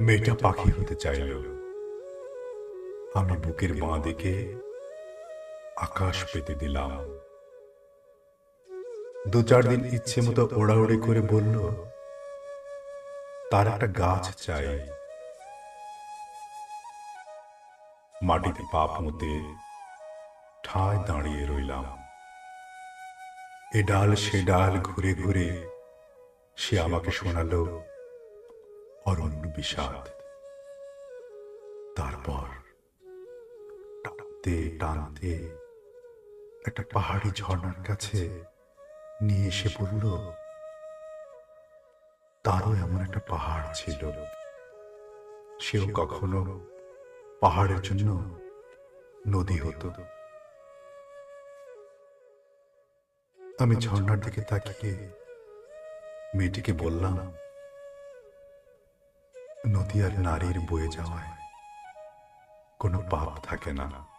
মেয়েটা পাখি হতে চাইল। আমি বুকের বাঁ দিকে আকাশ পেতে দিলাম। দু চার দিন ইচ্ছে মতো ওড়াউড়ি করে বলল, তার একটা গাছ চাই। মাটিতে পাপ মতে ঠায় দাঁড়িয়ে রইলাম। এ ডাল সে ডাল ঘুরে ঘুরে সে আমাকে শোনালো অরণ্য বিষাদ। তারপর টানতে টানতে একটা পাহাড়ি ঝর্ণার কাছে নিয়ে এসে বলল, তারও এমন একটা পাহাড় ছিল। সেও কখনো পাহাড়ের জন্য নদী হতো। আমি ঝর্ণার দিকে তাকিয়ে মেয়েটিকে বললাম নদী আর নারীর বয়ে যাওয়ায় কোনো পাপ থাকে না।